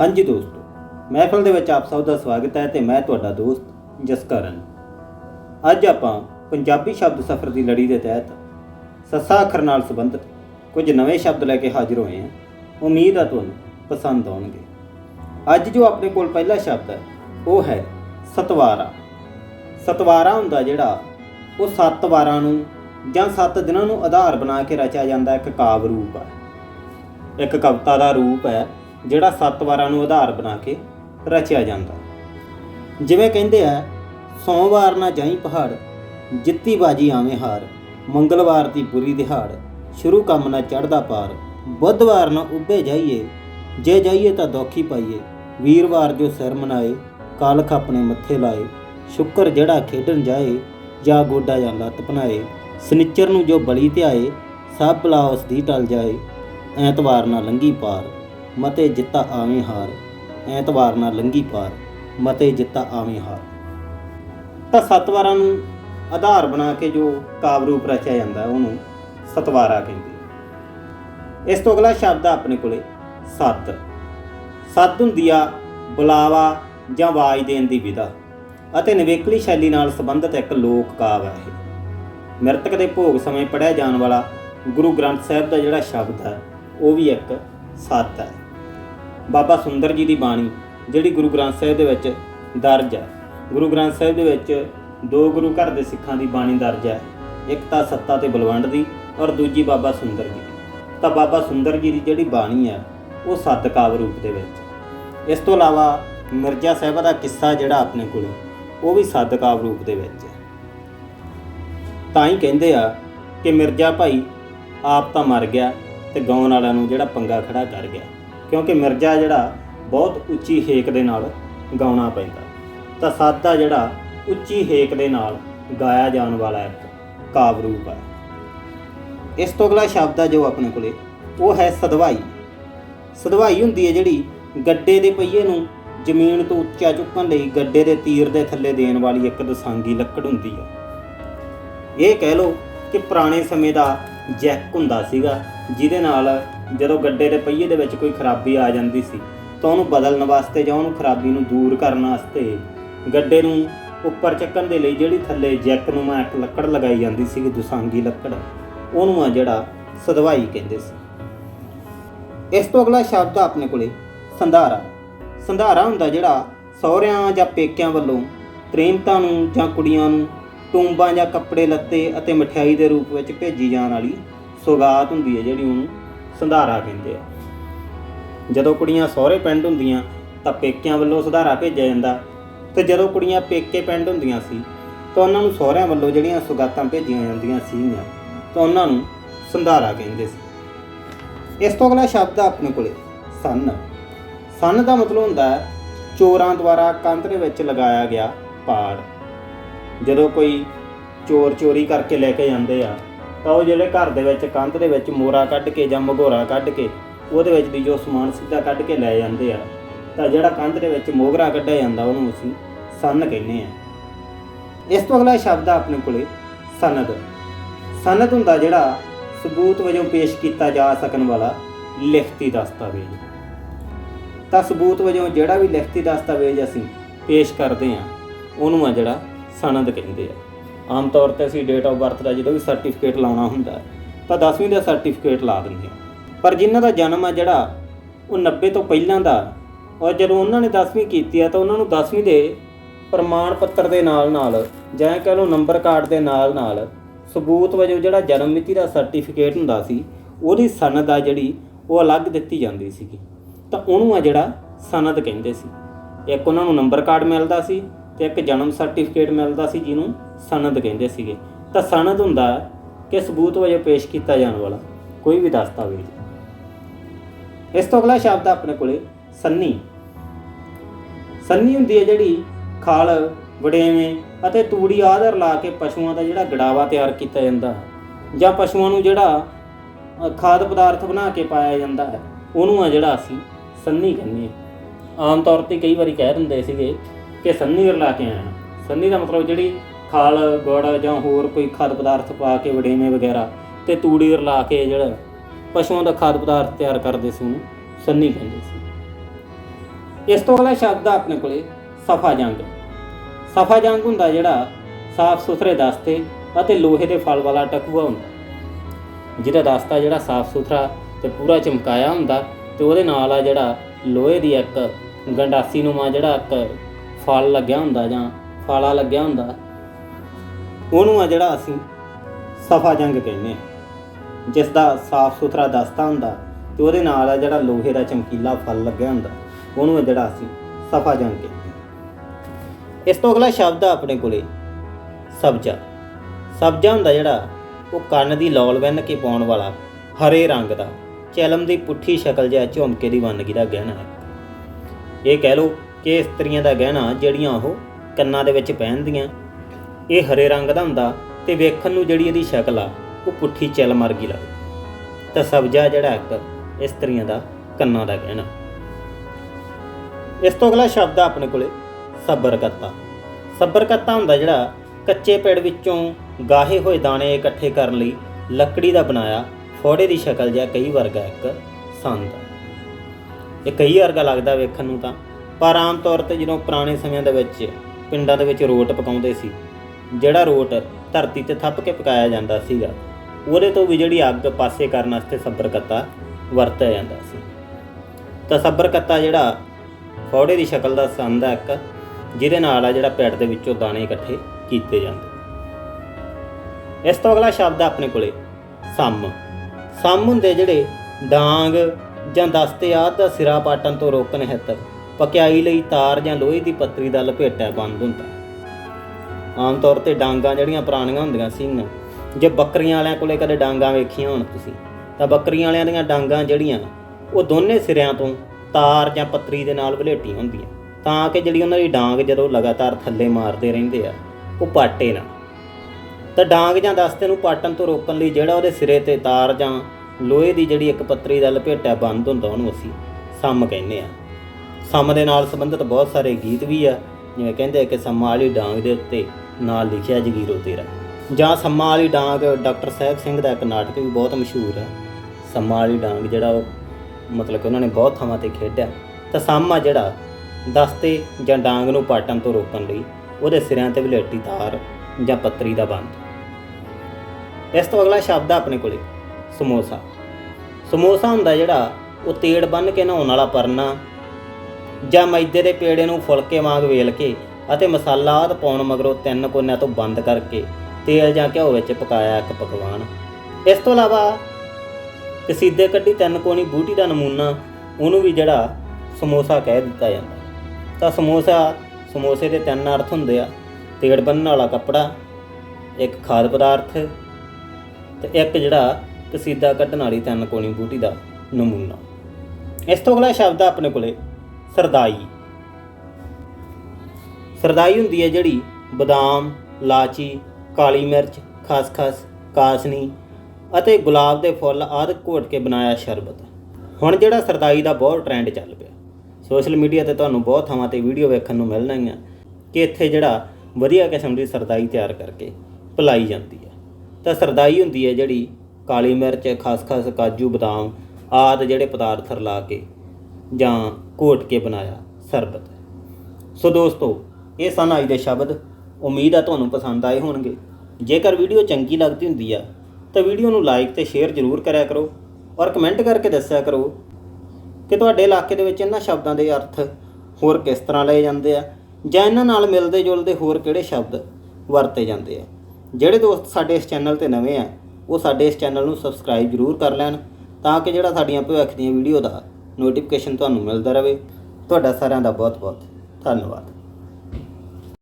ਹਾਂਜੀ ਦੋਸਤੋ, ਮਹਿਫਲ ਦੇ ਵਿੱਚ ਆਪ ਸਭ ਦਾ ਸਵਾਗਤ ਹੈ ਤੇ ਮੈਂ ਤੁਹਾਡਾ ਦੋਸਤ ਜਸਕਰਨ। ਅੱਜ ਆਪਾਂ ਪੰਜਾਬੀ ਸ਼ਬਦ ਸਫ਼ਰ ਦੀ ਲੜੀ ਦੇ ਤਹਿਤ ਸੱਸਾ ਅੱਖਰ ਨਾਲ ਸੰਬੰਧਿਤ ਕੁਝ ਨਵੇਂ ਸ਼ਬਦ ਲੈ ਕੇ ਹਾਜ਼ਰ ਹੋਏ ਹਾਂ। ਉਮੀਦ ਹੈ ਤੁਹਾਨੂੰ ਪਸੰਦ ਆਉਣਗੇ। ਅੱਜ ਜੋ ਆਪਣੇ ਕੋਲ ਪਹਿਲਾ ਸ਼ਬਦ ਹੈ, ਉਹ ਹੈ ਸਤਵਾਰਾ। ਸਤਵਾਰਾ ਹੁੰਦਾ ਜਿਹੜਾ ਉਹ ਸੱਤ ਵਾਰਾਂ ਨੂੰ ਜਾਂ ਸੱਤ ਦਿਨਾਂ ਨੂੰ ਆਧਾਰ ਬਣਾ ਕੇ ਰਚਿਆ ਜਾਂਦਾ ਇੱਕ ਕਾਵ ਰੂਪ ਹੈ। ਇੱਕ ਕਵਿਤਾ ਦਾ ਰੂਪ ਹੈ। ਜਿਹੜਾ ਸੱਤ ਵਾਰਾਂ ਨੂੰ ਆਧਾਰ ਬਣਾ ਕੇ ਰਚਿਆ ਜਾਂਦਾ। ਜਿਵੇਂ ਕਹਿੰਦੇ ਆ, ਸੋਮਵਾਰ ਨਾ ਜਾਈ ਪਹਾੜ ਜਿੱਤੀ ਬਾਜੀ ਆਵੇਂ ਹਾਰ, ਮੰਗਲਵਾਰ ਦੀ ਬੁਰੀ ਦਿਹਾੜ, ਸ਼ੁਰੂ ਕੰਮ ਨਾ ਚੜਦਾ ਪਾਰ, ਬੁੱਧਵਾਰ ਨਾ ਉੱਭੇ ਜਾਈਏ, ਜੇ ਜਾਈਏ ਤਾਂ ਦੋਖੀ ਪਾਈਏ, ਵੀਰਵਾਰ ਜੋ ਸਿਰ ਮਨਾਏ, ਕਾਲਖ ਆਪਣੇ ਮੱਥੇ ਲਾਏ, ਸ਼ੁੱਕਰ ਜਿਹੜਾ ਖੇਡਣ ਜਾਏ, ਜਾਂ ਗੋਡਾ ਜਾਂ ਲੱਤ ਬਣਾਏ ਸਨਿਚਰ ਨੂੰ ਜੋ ਬਲੀ ਧਿਆਏ, ਸਭ ਬਲਾ ਉਸ ਦੀ ਟਲ ਜਾਏ, ਐਤਵਾਰ ਨਾ ਲੰਗੀ ਪਾਰ। ਮਤੇ ਜਿੱਤਾ ਆਵੇਂ ਹਾਰ, ਐਤਵਾਰ ਨਾਲ ਲੰਗੀ ਪਾਰ, ਮਤੇ ਜਿੱਤਾ ਆਵੇਂ ਹਾਰ। ਤਾਂ ਸਤਵਾਰਾਂ ਨੂੰ ਆਧਾਰ ਬਣਾ ਕੇ ਜੋ ਕਾਵ ਰੂਪ ਰਚਿਆ ਜਾਂਦਾ, ਉਹਨੂੰ ਸਤਵਾਰਾ ਕਹਿੰਦੇ ਇਸ ਤੋਂ ਅਗਲਾ ਸ਼ਬਦ ਆ ਆਪਣੇ ਕੋਲੇ ਸੱਤ ਸੱਤ ਹੁੰਦੀ ਆ ਬੁਲਾਵਾ ਜਾਂ ਆਵਾਜ਼ ਦੇਣ ਦੀ ਵਿਧਾ, ਅਤੇ ਨਿਵੇਕਲੀ ਸ਼ੈਲੀ ਨਾਲ ਸੰਬੰਧਿਤ ਇੱਕ ਲੋਕ ਕਾਵ ਹੈ ਇਹ। ਮ੍ਰਿਤਕ ਦੇ ਭੋਗ ਸਮੇਂ ਪੜਿਆ ਜਾਣ ਵਾਲਾ ਗੁਰੂ ਗ੍ਰੰਥ ਸਾਹਿਬ ਦਾ ਜਿਹੜਾ ਸ਼ਬਦ ਹੈ, ਉਹ ਵੀ ਇੱਕ ਸੱਤ ਹੈ। ਬਾਬਾ ਸੁੰਦਰ ਜੀ ਦੀ ਬਾਣੀ, ਜਿਹੜੀ ਗੁਰੂ ਗ੍ਰੰਥ ਸਾਹਿਬ ਦੇ ਵਿੱਚ ਦਰਜ ਹੈ। ਗੁਰੂ ਗ੍ਰੰਥ ਸਾਹਿਬ ਦੇ ਵਿੱਚ ਦੋ ਗੁਰੂ ਘਰ ਦੇ ਸਿੱਖਾਂ ਦੀ ਬਾਣੀ ਦਰਜ ਹੈ, ਇੱਕ ਤਾਂ ਸੱਤਾ ਤੇ ਬਲਵੰਡ ਦੀ ਔਰ ਦੂਜੀ ਬਾਬਾ ਸੁੰਦਰ ਜੀ ਦੀ। ਤਾਂ ਬਾਬਾ ਸੁੰਦਰ ਜੀ ਦੀ ਜਿਹੜੀ ਬਾਣੀ ਹੈ, ਉਹ ਸੱਤ ਰੂਪ ਦੇ ਵਿੱਚ। ਇਸ ਤੋਂ ਇਲਾਵਾ ਮਿਰਜ਼ਾ ਸਾਹਿਬਾ ਦਾ ਕਿੱਸਾ ਜਿਹੜਾ ਆਪਣੇ ਕੋਲੇ, ਉਹ ਵੀ ਸੱਤ ਰੂਪ ਦੇ ਵਿੱਚ ਹੈ। ਤਾਂ ਹੀ ਕਹਿੰਦੇ ਆ ਕਿ ਮਿਰਜ਼ਾ ਭਾਈ, ਆਪ ਤਾਂ ਮਰ ਗਿਆ ਤੇ ਗਾਉਣ ਵਾਲਿਆਂ ਨੂੰ ਜਿਹੜਾ ਪੰਗਾ ਖੜਾ ਕਰ ਗਿਆ। ਕਿਉਂਕਿ ਮਿਰਜ਼ਾ ਜਿਹੜਾ ਬਹੁਤ ਉੱਚੀ ਹੇਕ ਦੇ ਨਾਲ ਗਾਉਣਾ ਪੈਂਦਾ। ਤਾਂ ਸਾਦਾ ਜਿਹੜਾ ਉੱਚੀ ਹੇਕ ਦੇ ਨਾਲ ਗਾਇਆ ਜਾਣ ਵਾਲਾ ਇੱਕ ਕਾਵ ਰੂਪ ਹੈ। ਇਸ ਤੋਂ ਅਗਲਾ ਸ਼ਬਦ ਆ ਜੋ ਆਪਣੇ ਕੋਲੇ, ਉਹ ਹੈ ਸਦਵਾਈ। ਸਦਵਾਈ ਹੁੰਦੀ ਹੈ ਜਿਹੜੀ ਗੱਡੇ ਦੇ ਪਹੀਏ ਨੂੰ ਜ਼ਮੀਨ ਤੋਂ ਉੱਚਾ ਚੁੱਕਣ ਲਈ ਗੱਡੇ ਦੇ ਤੀਰ ਦੇ ਥੱਲੇ ਦੇਣ ਵਾਲੀ ਇੱਕ ਦਸਾਂਗੀ ਲੱਕੜ ਹੁੰਦੀ ਹੈ। ਇਹ ਕਹਿ ਲਓ ਕਿ ਪੁਰਾਣੇ ਸਮੇਂ ਦਾ ਜੈਕ ਹੁੰਦਾ ਸੀਗਾ, ਜਿਹਦੇ ਨਾਲ ਜਦੋਂ ਗੱਡੇ ਦੇ ਪਹੀਏ ਦੇ ਵਿੱਚ ਕੋਈ ਖਰਾਬੀ ਆ ਜਾਂਦੀ ਸੀ ਤਾਂ ਉਹਨੂੰ ਬਦਲਣ ਵਾਸਤੇ ਜਾਂ ਉਹਨੂੰ ਖਰਾਬੀ ਨੂੰ ਦੂਰ ਕਰਨ ਵਾਸਤੇ ਗੱਡੇ ਨੂੰ ਉੱਪਰ ਚੱਕਣ ਦੇ ਲਈ ਜਿਹੜੀ ਥੱਲੇ ਜੈਕ ਨੂੰ ਮੈਂ ਇੱਕ ਲੱਕੜ ਲਗਾਈ ਜਾਂਦੀ ਸੀਗੀ, ਦੁਸਾਂਗੀ ਲੱਕੜ, ਉਹਨੂੰ ਆ ਜਿਹੜਾ ਸਦਵਾਈ ਕਹਿੰਦੇ ਸੀ। ਇਸ ਤੋਂ ਅਗਲਾ ਸ਼ਬਦ ਆ ਆਪਣੇ ਕੋਲੇ, ਸੰਧਾਰਾ। ਸੰਧਾਰਾ ਹੁੰਦਾ ਜਿਹੜਾ ਸਹੁਰਿਆਂ ਜਾਂ ਪੇਕਿਆਂ ਵੱਲੋਂ ਪ੍ਰੇਮਤਾ ਨੂੰ ਜਾਂ ਕੁੜੀਆਂ ਨੂੰ ਟੂੰਬਾਂ ਜਾਂ ਕੱਪੜੇ, ਲੱਤੇ ਅਤੇ ਮਠਿਆਈ ਦੇ ਰੂਪ ਵਿੱਚ ਭੇਜੀ ਜਾਣ ਵਾਲੀ ਸੌਗਾਤ ਹੁੰਦੀ ਹੈ, ਜਿਹੜੀ ਉਹਨੂੰ ਸੰਧਾਰਾ ਕਹਿੰਦੇ ਆ। ਜਦੋਂ ਕੁੜੀਆਂ ਸਹੁਰੇ ਪਿੰਡ ਹੁੰਦੀਆਂ, ਤਾਂ ਪੇਕਿਆਂ ਵੱਲੋਂ ਸੰਧਾਰਾ ਭੇਜਿਆ ਜਾਂਦਾ। ਤੇ ਜਦੋਂ ਕੁੜੀਆਂ ਪੇਕੇ ਪਿੰਡ ਹੁੰਦੀਆਂ ਸੀ, ਤਾਂ ਉਹਨਾਂ ਨੂੰ ਸਹੁਰਿਆਂ ਵੱਲੋਂ ਜਿਹੜੀਆਂ ਸੁਗਾਤਾਂ ਭੇਜੀਆਂ ਜਾਂਦੀਆਂ ਸੀਗੀਆਂ, ਤਾਂ ਉਹਨਾਂ ਨੂੰ ਸੰਧਾਰਾ ਕਹਿੰਦੇ ਸੀ। ਇਸ ਤੋਂ ਅਗਲਾ ਸ਼ਬਦ ਆ ਆਪਣੇ ਕੋਲੇ, ਸੰਨ। ਸੰਨ ਦਾ ਮਤਲਬ ਹੁੰਦਾ ਹੈ, ਚੋਰਾਂ ਦੁਆਰਾ ਕੰਧ ਦੇ ਵਿੱਚ ਲਗਾਇਆ ਗਿਆ ਪਾੜ। ਜਦੋਂ ਕੋਈ ਚੋਰ ਚੋਰੀ ਕਰਕੇ ਲੈ ਕੇ ਜਾਂਦੇ ਆ ਤਾਂ ਉਹ ਜਿਹੜੇ ਘਰ ਦੇ ਵਿੱਚ ਕੰਧ ਦੇ ਵਿੱਚ ਮੋਰਾ ਕੱਢ ਕੇ ਜਾਂ ਮਗੋਰਾ ਕੱਢ ਕੇ, ਉਹਦੇ ਵਿੱਚ ਦੀ ਜੋ ਸਮਾਨ ਸਿੱਧਾ ਕੱਢ ਕੇ ਲੈ ਜਾਂਦੇ ਆ, ਤਾਂ ਜਿਹੜਾ ਕੰਧ ਦੇ ਵਿੱਚ ਮੋਗਰਾ ਕੱਢਿਆ ਜਾਂਦਾ, ਉਹਨੂੰ ਅਸੀਂ ਸੰਨ ਕਹਿੰਦੇ ਆ। ਇਸ ਤੋਂ ਅਗਲਾ ਸ਼ਬਦ ਆ ਆਪਣੇ ਕੋਲੇ, ਸਨਦ। ਸਨਦ ਹੁੰਦਾ ਜਿਹੜਾ ਸਬੂਤ ਵਜੋਂ ਪੇਸ਼ ਕੀਤਾ ਜਾ ਸਕਣ ਵਾਲਾ ਲਿਖਤੀ ਦਸਤਾਵੇਜ਼। ਤਾਂ ਸਬੂਤ ਵਜੋਂ ਜਿਹੜਾ ਵੀ ਲਿਖਤੀ ਦਸਤਾਵੇਜ਼ ਅਸੀਂ ਪੇਸ਼ ਕਰਦੇ ਆ, ਉਹਨੂੰ ਆ ਜਿਹੜਾ ਸਨਦ ਕਹਿੰਦੇ ਆ। ਆਮ ਤੌਰ ਤੇ ਅਸੀਂ ਡੇਟ ਆਫ ਬਰਥ ਦਾ ਜਦੋਂ ਵੀ ਸਰਟੀਫਿਕੇਟ ਲਾਉਣਾ ਹੁੰਦਾ ਤਾਂ 10ਵੀਂ ਦਾ ਸਰਟੀਫਿਕੇਟ ਲਾ ਦਿੰਦੇ ਆ ਪਰ ਜਿਨ੍ਹਾਂ ਦਾ ਜਨਮ ਆ ਜਿਹੜਾ, ਉਹ 90 ਤੋਂ ਪਹਿਲਾਂ ਦਾ ਔਰ ਜਦੋਂ ਉਹਨਾਂ ਨੇ 10ਵੀਂ ਕੀਤੀ ਆ ਤਾਂ ਉਹਨਾਂ ਨੂੰ 10ਵੀਂ ਦੇ ਪ੍ਰਮਾਣ ਪੱਤਰ ਦੇ ਨਾਲ ਨਾਲ, ਜਾਂ ਕਹ ਲਓ ਨੰਬਰ ਕਾਰਡ ਦੇ ਨਾਲ ਨਾਲ, ਸਬੂਤ ਵਜੋਂ ਜਿਹੜਾ ਜਨਮ ਮਿਤੀ ਦਾ ਸਰਟੀਫਿਕੇਟ ਹੁੰਦਾ ਸੀ, ਉਹਦੀ ਸਨਦ ਆ ਜਿਹੜੀ, ਉਹ ਅਲੱਗ ਦਿੱਤੀ ਜਾਂਦੀ ਸੀਗੀ। ਤਾਂ ਉਹਨੂੰ ਆ ਜਿਹੜਾ ਸਨਦ ਕਹਿੰਦੇ ਸੀ। ਇੱਕ ਉਹਨਾਂ ਨੂੰ ਨੰਬਰ ਕਾਰਡ ਮਿਲਦਾ ਸੀ ਤੇ ਇੱਕ ਜਨਮ ਸਰਟੀਫਿਕੇਟ ਮਿਲਦਾ ਸੀ ਜਿਹਨੂੰ ਸਨਦ ਕਹਿੰਦੇ ਸੀਗੇ। ਤਾਂ ਸਨਦ ਹੁੰਦਾ ਹੈ ਕਿ ਸਬੂਤ ਵਜੋਂ ਪੇਸ਼ ਕੀਤਾ ਜਾਣ ਵਾਲਾ, ਕੋਈ ਵੀ ਦਸਤਾਵੇਜ਼। ਇਸ ਤੋਂ ਅਗਲਾ ਸ਼ਬਦ ਆਪਣੇ ਕੋਲੇ, ਸੰਨੀ। ਸੰਨੀ ਹੁੰਦੀ ਹੈ ਜਿਹੜੀ ਖਾਲ ਵੜੇਵੇਂ ਅਤੇ ਤੂੜੀ ਆਦਰ ਲਾ ਕੇ ਪਸ਼ੂਆਂ ਦਾ ਜਿਹੜਾ ਗੜਾਵਾ ਤਿਆਰ ਕੀਤਾ ਜਾਂਦਾ ਹੈ, ਜਾਂ ਪਸ਼ੂਆਂ ਨੂੰ ਜਿਹੜਾ ਖਾਦ ਪਦਾਰਥ ਬਣਾ ਕੇ ਪਾਇਆ ਜਾਂਦਾ ਹੈ, ਉਹਨੂੰ ਆ ਜਿਹੜਾ ਅਸੀਂ ਸੰਨੀ ਕਹਿੰਦੇ ਹਾਂ। ਆਮ ਤੌਰ ਤੇ ਕਈ ਵਾਰੀ ਕਹਿ ਦਿੰਦੇ ਸੀਗੇ ਕਿ ਸੰਨੀ ਰਲਾ ਕੇ ਆਇਆ। ਸੰਨੀ ਦਾ ਮਤਲਬ ਜਿਹੜੀ ਖਾਲ, ਗੁੜ ਜਾਂ ਹੋਰ ਕੋਈ ਖਾਦ ਪਦਾਰਥ ਪਾ ਕੇ ਵੜੇਵੇਂ ਵਗੈਰਾ ਤੇ ਤੂੜੀ ਰਲਾ ਕੇ ਜਿਹੜਾ ਪਸ਼ੂਆਂ ਦਾ ਖਾਦ ਪਦਾਰਥ ਤਿਆਰ ਕਰਦੇ ਸੀ ਉਹਨੂੰ ਸੰਨੀ ਕਹਿੰਦੇ ਸੀ। ਇਸ ਤੋਂ ਅਗਲਾ ਸ਼ਬਦ ਆ ਆਪਣੇ ਕੋਲੇ, ਸਫਾ ਜੰਗ। ਸਫਾ ਜੰਗ ਹੁੰਦਾ ਜਿਹੜਾ ਸਾਫ਼ ਸੁਥਰੇ ਦਸਤੇ ਅਤੇ ਲੋਹੇ ਦੇ ਫਲ ਵਾਲਾ ਟਕੂਆ ਹੁੰਦਾ। ਜਿਹਦਾ ਦਸਤਾ ਜਿਹੜਾ ਸਾਫ਼ ਸੁਥਰਾ ਤੇ ਪੂਰਾ ਚਮਕਾਇਆ ਹੁੰਦਾ ਤੇ ਉਹਦੇ ਨਾਲ ਆ ਜਿਹੜਾ ਲੋਹੇ ਦੀ ਇੱਕ ਗੰਡਾਸੀ ਨੂੰ ਨੂੰਮਾ ਜਿਹੜਾ ਇੱਕ ਫਲ ਲੱਗਿਆ ਹੁੰਦਾ ਜਾਂ ਫਾਲਾ ਲੱਗਿਆ ਹੁੰਦਾ, ਉਹਨੂੰ ਆ ਜਿਹੜਾ ਅਸੀਂ ਸਫਾ ਜੰਗ ਕਹਿੰਦੇ ਆ ਜਿਸ ਦਾ ਸਾਫ਼ ਸੁਥਰਾ ਦਸਤਾ ਹੁੰਦਾ ਤੇ ਉਹਦੇ ਨਾਲ ਆ ਜਿਹੜਾ ਲੋਹੇ ਦਾ ਚਮਕੀਲਾ ਫਲ ਲੱਗਿਆ ਹੁੰਦਾ, ਉਹਨੂੰ ਆ ਜਿਹੜਾ ਅਸੀਂ ਸਫਾ ਜੰਗ ਕਹਿੰਦੇ ਆ ਇਸ ਤੋਂ ਅਗਲਾ ਸ਼ਬਦ ਆ ਆਪਣੇ ਕੋਲੇ, ਸਬਜਾ। ਸਬਜਾ ਹੁੰਦਾ ਜਿਹੜਾ ਉਹ ਕੰਨ ਦੀ ਲੌਲ ਬੰਨ ਕੇ ਪਾਉਣ ਵਾਲਾ ਹਰੇ ਰੰਗ ਦਾ, ਚਲਮ ਦੀ ਪੁੱਠੀ ਸ਼ਕਲ ਜਿਹਾ ਝੁਮਕੇ ਦੀ ਵੰਨਗੀ ਦਾ ਗਹਿਣਾ ਹੈ। ਇਹ ਕਹਿ ਲਓ ਕਿ ਇਸਤਰੀਆਂ ਦਾ ਗਹਿਣਾ ਜਿਹੜੀਆਂ ਉਹ ਕੰਨਾਂ ਦੇ ਵਿੱਚ ਪਹਿਨਦੀਆਂ, ਇਹ ਹਰੇ ਰੰਗ ਦਾ ਹੁੰਦਾ ਤੇ ਵੇਖਣ ਨੂੰ ਜਿਹੜੀ ਇਹਦੀ ਸ਼ਕਲ ਆ, ਉਹ ਪੁੱਠੀ ਚਿਲ ਮਰਗੀ ਲੱਗਦੀ। ਤਾਂ ਸਬਜਾ ਜਿਹੜਾ ਇੱਕ ਇਸਤਰੀਆਂ ਦਾ ਕੰਨਾਂ ਦਾ ਗਹਿਣਾ। ਇਸ ਤੋਂ ਅਗਲਾ ਸ਼ਬਦ ਆ ਆਪਣੇ ਕੋਲੇ, ਸਬਰਕੱਤਾ। ਸਬਰਕੱਤਾ ਹੁੰਦਾ ਜਿਹੜਾ ਕੱਚੇ ਪੇੜ ਵਿੱਚੋਂ ਗਾਹੇ ਹੋਏ ਦਾਣੇ ਇਕੱਠੇ ਕਰਨ ਲਈ ਲੱਕੜੀ ਦਾ ਬਣਾਇਆ ਫੋੜੇ ਦੀ ਸ਼ਕਲ ਜਿਹਾ ਕਈ ਵਰਗਾ ਇੱਕ ਸੰਦ। ਆ। ਇਹ ਕਈ ਵਰਗਾ ਲੱਗਦਾ ਵੇਖਣ ਨੂੰ ਤਾਂ। ਪਰ ਆਮ ਤੌਰ ਤੇ ਜਦੋਂ ਪੁਰਾਣੇ ਸਮਿਆਂ ਦੇ ਵਿੱਚ ਪਿੰਡਾਂ ਦੇ ਵਿੱਚ ਰੋਟ ਪਕਾਉਂਦੇ ਸੀ, ਜਿਹੜਾ ਰੋਟ ਧਰਤੀ ਤੇ ਥੱਪ ਕੇ ਪਕਾਇਆ ਜਾਂਦਾ ਸੀਗਾ, ਉਹਦੇ ਤੋਂ ਵੀ ਜਿਹੜੀ ਅੱਗ ਪਾਸੇ ਕਰਨ ਵਾਸਤੇ ਸੱਬਰਕੱਤਾ ਵਰਤਿਆ ਜਾਂਦਾ ਸੀ। ਤਾਂ ਸੱਬਰਕੱਤਾ ਜਿਹੜਾ ਫੌੜੇ ਦੀ ਸ਼ਕਲ ਦਾ ਸੰਦ ਹੈ ਇੱਕ, ਜਿਹਦੇ ਨਾਲ ਆ ਜਿਹੜਾ ਪੈੜ ਦੇ ਵਿੱਚੋਂ ਦਾਣੇ ਇਕੱਠੇ ਕੀਤੇ ਜਾਂਦੇ। ਇਸ ਤੋਂ ਅਗਲਾ ਸ਼ਬਦ ਆ ਆਪਣੇ ਕੋਲੇ, ਸਮ। ਸਮ ਹੁੰਦੇ ਜਿਹੜੇ ਡਾਂਗ ਜਾਂ ਦਸਤੇ ਆਦ ਦਾ ਸਿਰਾ ਪਾਟਣ ਤੋਂ ਰੋਕਣ ਹਿੱਤ ਪਕਿਆਈ ਲਈ ਤਾਰ ਜਾਂ ਲੋਹੇ ਦੀ ਪੱਤਰੀ ਦਾ ਲਪੇਟਾ ਬੰਦ ਹੁੰਦਾ। ਆਮ ਤੌਰ ਤੇ ਡਾਂਗਾਂ ਜਿਹੜੀਆਂ ਪੁਰਾਣੀਆਂ ਹੁੰਦੀਆਂ ਸੀਗੀਆਂ ਜੇ ਬੱਕਰੀਆਂ ਵਾਲਿਆਂ ਕੋਲੇ ਕਦੇ ਡਾਂਗਾਂ ਵੇਖੀਆਂ ਹੋਣ ਤੁਸੀਂ, ਤਾਂ ਬੱਕਰੀਆਂ ਵਾਲਿਆਂ ਦੀਆਂ ਡਾਂਗਾਂ ਜਿਹੜੀਆਂ ਉਹ ਦੋਨੇ ਸਿਰਿਆਂ ਤੋਂ ਤਾਰ ਜਾਂ ਪੱਤਰੀ ਦੇ ਨਾਲ ਵਲੇਟੀ ਹੁੰਦੀਆਂ। ਤਾਂ ਕਿ ਜਿਹੜੀ ਉਹਨਾਂ ਦੀ ਡਾਂਗ ਜਦੋਂ ਲਗਾਤਾਰ ਥੱਲੇ ਮਾਰਦੇ ਰਹਿੰਦੇ ਆ, ਉਹ ਪਾਟੇ ਨਾ। ਤਾਂ ਡਾਂਗ ਜਾਂ ਦਸਤੇ ਨੂੰ ਪਾਟਣ ਤੋਂ ਰੋਕਣ ਲਈ ਜਿਹੜਾ ਉਹਦੇ ਸਿਰੇ ਤੇ ਤਾਰ ਜਾਂ ਲੋਹੇ ਦੀ ਜਿਹੜੀ ਇੱਕ ਪੱਤਰੀ ਦਾ ਲਪੇਟਾ ਬੰਦ ਹੁੰਦਾ, ਉਹਨੂੰ ਅਸੀਂ ਸੰਮ ਕਹਿੰਦੇ ਆ। ਸਮ ਦੇ ਨਾਲ ਸੰਬੰਧਿਤ ਬਹੁਤ ਸਾਰੇ ਗੀਤ ਵੀ ਆ, ਜਿਵੇਂ ਕਹਿੰਦੇ ਕਿ ਸੰਮਾ ਵਾਲੀ ਡਾਂਗ ਦੇ ਉੱਤੇ ਨਾਲ ਲਿਖਿਆ ਜਗੀਰੋ ਤੇਰਾ ਜਾਂ ਸੰਮਾ ਵਾਲੀ ਡਾਂਗ ਡਾਕਟਰ ਸਾਹਿਬ ਸਿੰਘ ਦਾ ਇੱਕ ਨਾਟਕ ਵੀ ਬਹੁਤ ਮਸ਼ਹੂਰ ਹੈ ਸੰਮਾ ਵਾਲੀ ਡਾਂਗ ਜਿਹੜਾ ਉਹ ਮਤਲਬ ਕਿ ਉਹਨਾਂ ਨੇ ਬਹੁਤ ਥਾਵਾਂ ਤੇ ਖੇਡਿਆ। ਤਾਂ ਸਾਮਾ ਜਿਹੜਾ ਦਸਤੇ ਜਾਂ ਡਾਂਗ ਨੂੰ ਪਾਟਣ ਤੋਂ ਰੋਕਣ ਲਈ ਉਹਦੇ ਸਿਰਿਆਂ ਤੇ ਵਲੇਟੀ ਧਾਰ ਜਾਂ ਪੱਤਰੀ ਦਾ ਬੰਦ। ਇਸ ਤੋਂ ਅਗਲਾ ਸ਼ਬਦ ਆ ਆਪਣੇ ਕੋਲੇ, ਸਮੋਸਾ। ਸਮੋਸਾ ਹੁੰਦਾ ਜਿਹੜਾ ਉਹ ਤੇੜ ਬੰਨ ਕੇ ਨਹਾਉਣ ਵਾਲਾ ਪਰਨਾ ਜਾਂ ਮੈਦੇ ਦੇ ਪੇੜੇ ਨੂੰ ਫੁਲਕੇ ਵਾਂਗ ਵੇਲ ਕੇ ਅਤੇ ਮਸਾਲਾ ਆਦ ਪਾਉਣ ਮਗਰੋਂ ਤਿੰਨ ਕੋਨਿਆਂ ਤੋਂ ਬੰਦ ਕਰਕੇ ਤੇਲ ਜਾਂ ਘਿਓ ਵਿੱਚ ਪਕਾਇਆ ਇੱਕ ਪਕਵਾਨ। ਇਸ ਤੋਂ ਇਲਾਵਾ ਕਸੀਦੇ ਕੱਢੀ ਤਿੰਨ ਕੋਣੀ ਬੂਟੀ ਦਾ ਨਮੂਨਾ, ਉਹਨੂੰ ਵੀ ਜਿਹੜਾ ਸਮੋਸਾ ਕਹਿ ਦਿੱਤਾ ਜਾਂਦਾ। ਤਾਂ ਸਮੋਸਾ, ਸਮੋਸੇ ਦੇ ਤਿੰਨ ਅਰਥ ਹੁੰਦੇ ਆ। ਤੇੜ ਬੰਨਣ ਵਾਲਾ ਕੱਪੜਾ, ਇੱਕ ਖਾਦ ਪਦਾਰਥ ਤੇ ਇੱਕ ਜਿਹੜਾ ਕਸੀਦਾ ਕੱਢਣ ਵਾਲੀ ਤਿੰਨ ਕੋਣੀ ਬੂਟੀ ਦਾ ਨਮੂਨਾ। ਇਸ ਤੋਂ ਅਗਲਾ ਸ਼ਬਦ ਆ ਆਪਣੇ ਕੋਲੇ। ਸਰਦਾਈ। ਸਰਦਾਈ ਹੁੰਦੀ ਹੈ ਜਿਹੜੀ ਬਦਾਮ, ਲਾਚੀ, ਕਾਲੀ ਮਿਰਚ, ਖਸਖਸ, ਕਾਸਨੀ ਅਤੇ ਗੁਲਾਬ ਦੇ ਫੁੱਲ ਆਦਿ ਘੋਟ ਕੇ ਬਣਾਇਆ ਸ਼ਰਬਤ। ਹੁਣ ਜਿਹੜਾ ਸਰਦਾਈ ਦਾ ਬਹੁਤ ਟ੍ਰੈਂਡ ਚੱਲ ਪਿਆ। ਸੋਸ਼ਲ ਮੀਡੀਆ ਤੇ ਤੁਹਾਨੂੰ ਬਹੁਤ ਥਾਵਾਂ ਤੇ ਵੀਡੀਓ ਵੇਖਣ ਨੂੰ ਮਿਲਣਗੀਆਂ ਕਿ ਇੱਥੇ ਜਿਹੜਾ ਵਧੀਆ ਕਿਸਮ ਦੀ ਸਰਦਾਈ ਤਿਆਰ ਕਰਕੇ ਪਿਲਾਈ ਜਾਂਦੀ ਹੈ। ਤਾਂ ਸਰਦਾਈ ਹੁੰਦੀ ਹੈ ਜਿਹੜੀ ਕਾਲੀ ਮਿਰਚ, ਖਸਖਸ, ਕਾਜੂ, ਬਦਾਮ ਆਦ ਜਿਹੜੇ ਪਦਾਰਥ ਰਲਾ ਕੇ ਜਾਂ ਘੋਟ ਕੇ ਬਣਾਇਆ ਸ਼ਰਬਤ ਸੋ ਦੋਸਤੋ, ਇਹ ਸਨ ਅੱਜ ਦੇ ਸ਼ਬਦ। ਉਮੀਦ ਆ ਤੁਹਾਨੂੰ ਪਸੰਦ ਆਏ ਹੋਣਗੇ। ਜੇਕਰ ਵੀਡੀਓ ਚੰਗੀ ਲੱਗਦੀ ਹੁੰਦੀ ਆ, ਤਾਂ ਵੀਡੀਓ ਨੂੰ ਲਾਈਕ ਤੇ ਸ਼ੇਅਰ ਜ਼ਰੂਰ ਕਰਿਆ ਕਰੋ ਔਰ ਕਮੈਂਟ ਕਰਕੇ ਦੱਸਿਆ ਕਰੋ ਕਿ ਤੁਹਾਡੇ ਇਲਾਕੇ ਦੇ ਵਿੱਚ ਇਹਨਾਂ ਸ਼ਬਦਾਂ ਦੇ ਅਰਥ ਹੋਰ ਕਿਸ ਤਰ੍ਹਾਂ ਲਏ ਜਾਂਦੇ ਆ ਜਾਂ ਇਹਨਾਂ ਨਾਲ ਮਿਲਦੇ ਜੁਲਦੇ ਹੋਰ ਕਿਹੜੇ ਸ਼ਬਦ ਵਰਤੇ ਜਾਂਦੇ ਆ। ਜਿਹੜੇ ਦੋਸਤ ਸਾਡੇ ਇਸ ਚੈਨਲ ਤੇ ਨਵੇਂ ਆ, ਉਹ ਸਾਡੇ ਇਸ ਚੈਨਲ ਨੂੰ ਸਬਸਕ੍ਰਾਈਬ ਜ਼ਰੂਰ ਕਰ ਲੈਣ ਤਾਂ ਕਿ ਜਿਹੜਾ ਸਾਡੀਆਂ ਭਵਿੱਖ ਦੀਆਂ ਵੀਡੀਓ ਦਾ ਨੋਟੀਫਿਕੇਸ਼ਨ ਤੁਹਾਨੂੰ ਮਿਲਦਾ ਰਹੇ। ਤੁਹਾਡਾ ਸਾਰਿਆਂ ਦਾ ਬਹੁਤ ਬਹੁਤ ਧੰਨਵਾਦ।